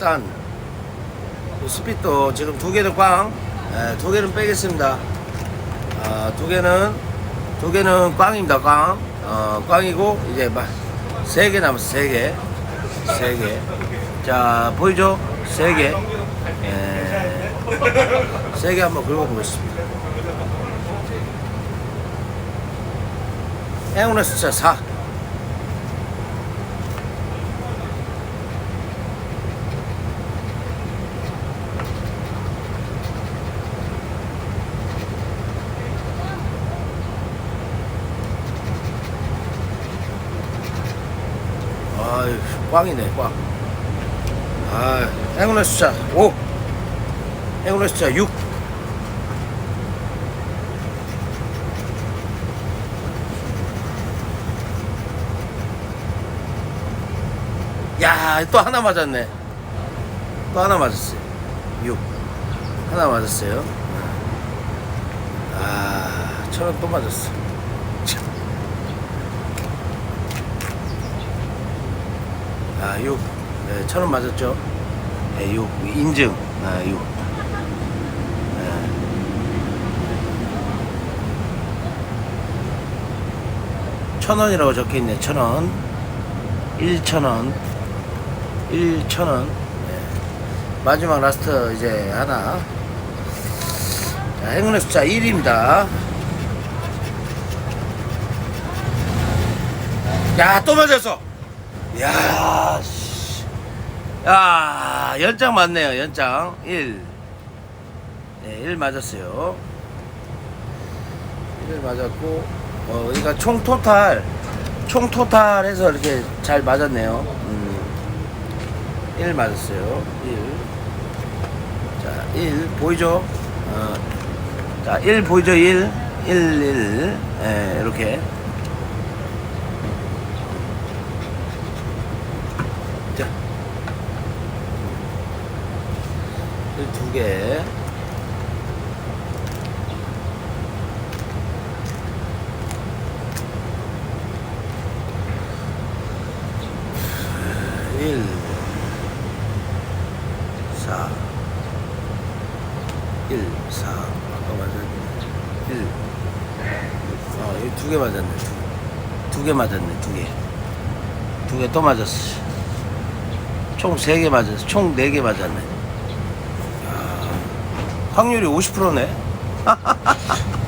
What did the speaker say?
일단 스피도 지금 두 개는 꽝, 예, 두 개는 빼겠습니다. 아, 두 개는 두 개는 꽝입니다. 꽝, 어, 꽝이고 이제 막 세 개 남았어. 세 개, 세 개. 자 보이죠? 세 개, 예, 세개 한번 긁어보겠습니다. 행운의 숫자 4. 아유, 꽝이네, 꽝. 아, 행운의 숫자 5. 행운의 숫자 6. 야, 또 하나 맞았네. 또 하나 맞았어요. 6. 하나 맞았어요. 아, 천원 또 맞았어. 참. 아, 6. 네, 천원 맞았죠? 네, 6. 인증. 아, 6. 천원이라고 적혀 있네, 천원. 1천원. 1천원. 네. 마지막 라스트 이제 하나. 자, 행운의 숫자 1입니다. 야, 또 맞았어! 야, 씨. 야, 연장 맞네요, 연장. 1. 네, 1 맞았어요. 1 맞았고, 어, 그러니까 총 토탈, 총 토탈 해서 이렇게 잘 맞았네요. 음. 1 맞았어요. 1. 자, 1 보이죠? 어, 자, 1 보이죠? 1. 1, 1. 예, 이렇게. 두 개. 일, 사, 일, 사. 아까 맞았네. 일. 어, 여기 두개 맞았네. 두 개 맞았네. 두 개. 두 개 또 맞았어. 총 세 개 맞았어. 총 네 개 맞았네. 야, 확률이 50%네.